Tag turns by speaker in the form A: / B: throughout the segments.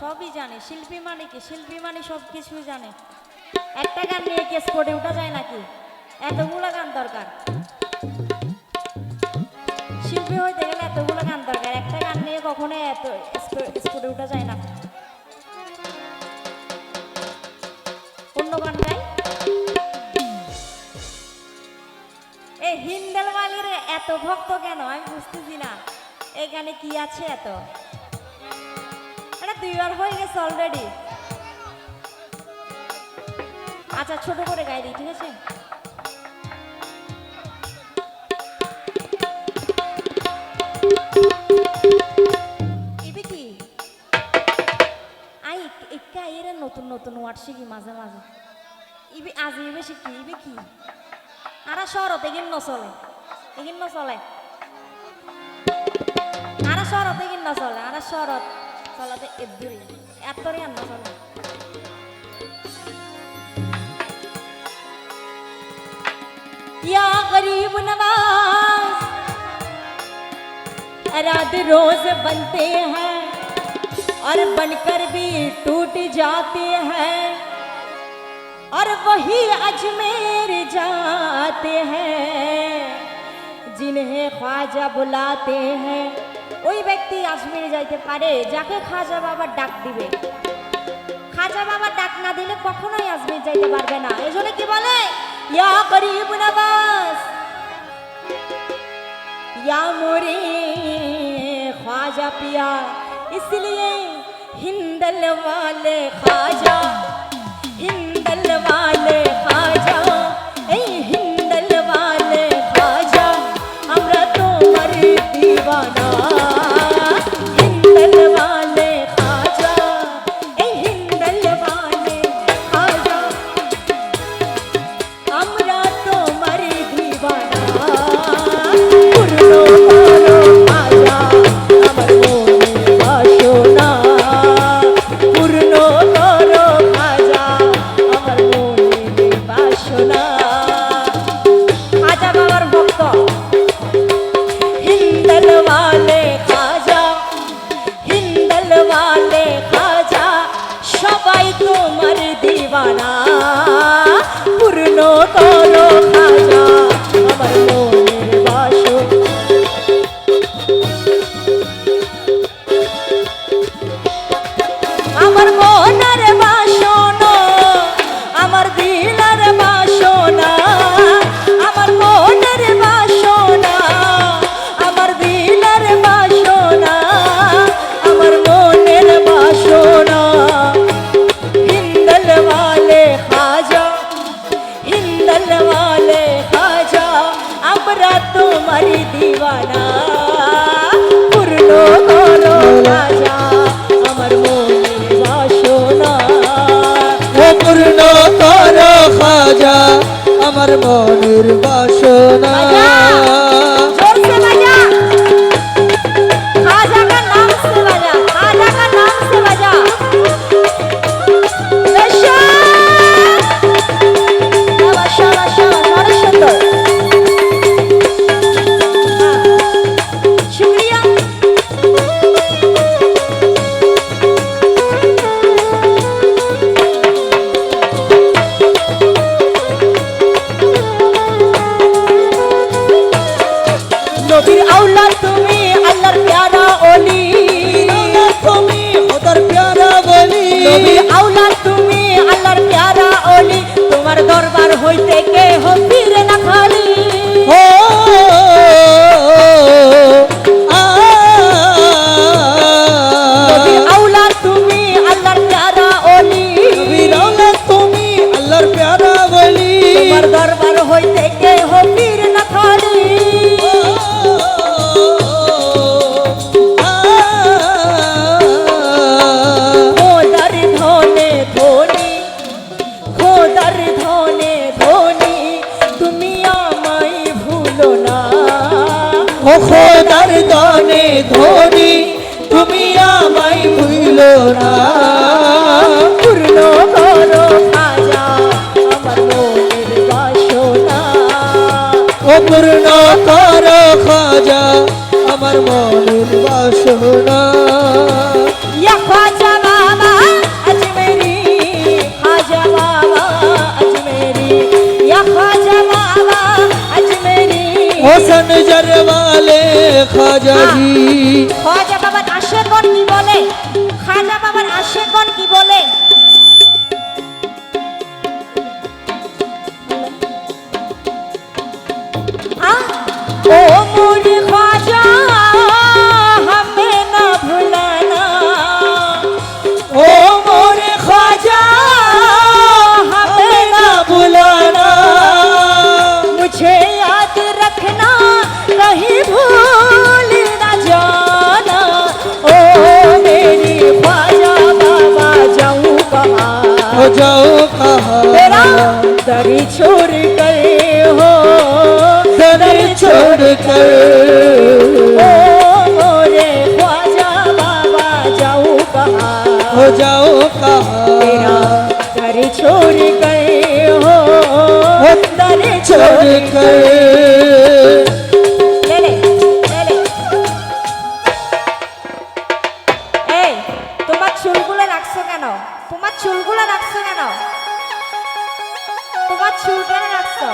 A: সবই জানে, শিল্পী মানে কি? শিল্পী মানে সব কিছুই জানে। একটা গান নিয়ে কেস করে ওঠা যায় নাকি? এতগুলো গান দরকার। শিল্পী হইতে গেলে এতগুলো গান দরকার। একটা গান নিয়ে কখনো এত স্পোর্টে উঠা যায় না। অন্য গান গাই। এই হিন্দেল মালির এত ভক্ত কেন? আমি বুঝতেছি না। এই গানে কি আছে এত? দুইবার হয়ে গেছে অলরেডি আচ্ছা ছোট করে গাই দিই, ঠিক আছে? নতুন নতুন ওয়ার্ড শিখি মাঝে মাঝে। ইবি আজি ইবে শিখি ইবে কি? আরা শহরত এগিন নচলে এগিন নচলে আরা শহরত এগিন নচলে আরা শহরত చల్లదు ఎద్దు ఎత్తరి అన్న చల్ల या गरीब नवाज रात रोज बनते हैं और बनकर भी टूट जाते हैं और वही अजमेर जाते हैं जिन्हें ख्वाजा बुलाते हैं ওই ব্যক্তি আজমিরে যাইতে পারে যাকে খাজা বাবা ডাক দিবে খাজা বাবা ডাক না দিলে কখনোই আজমির যাইতে পারবে না এই জন্য কি বলে ইয়া গরিব নবাজ या मोरे ख्वाजा पिया इसलिए हिंदल वाले ख्वाजा করো খাজা নবীর হইতে তুমি আল্লাহর না খালি।
B: ও
A: দরবার হইতে
B: ও খোদার দনে ধরি তুমি আমায় ভুল না।
A: পূর্ণ করো খাজা, আমার মনের বাসনা।
B: ও পূর্ণ কর খাজা, আমার মনের বাসনা। হোসেন জরওয়ালে খাজা জি
A: খাজা বাবার আশেকন কি বলে? খাজা বাবার আশেকন কি বলে? আ, ও মোর दर छोड़ कर हो
B: दर छोड़ कर
A: ओ मोरे ख्वाजा बाबा जाऊं कहाँ
B: हो जाओ कहा
A: तेरा दर छोड़ कर हो दर छोड़
B: छोड़
A: कर
B: कर
A: লে লে, লে লে। এই তোমার চুলগুলো রাখছো কেন তোমার চুলগুলো রাখছো কেন তোমার চুল কেন রাখছো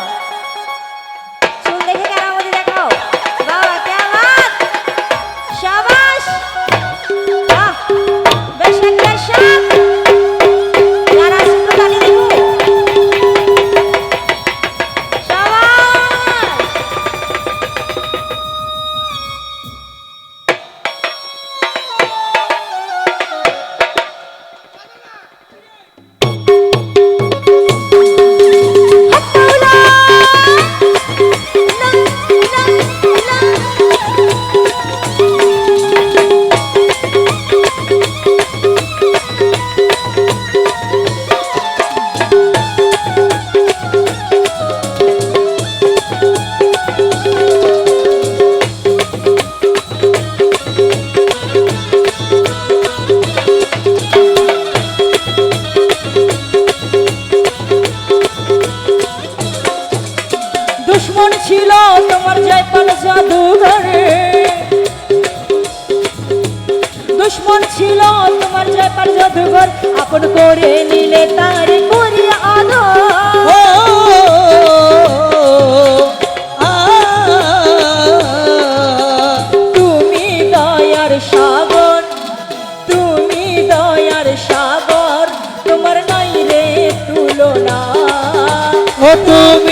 A: দুশ্মন ছিল তোমার জয়পাল জাদুঘরে দুশ্মন ছিল তোমার জয়পাল জাদুঘর আপন করে নিলে তার করি আদর।
B: ও আ
A: তুমি দয়ার সাগর তুমি দয়ার সাগর তোমার নাই রে তুলনা।
B: ও তুমি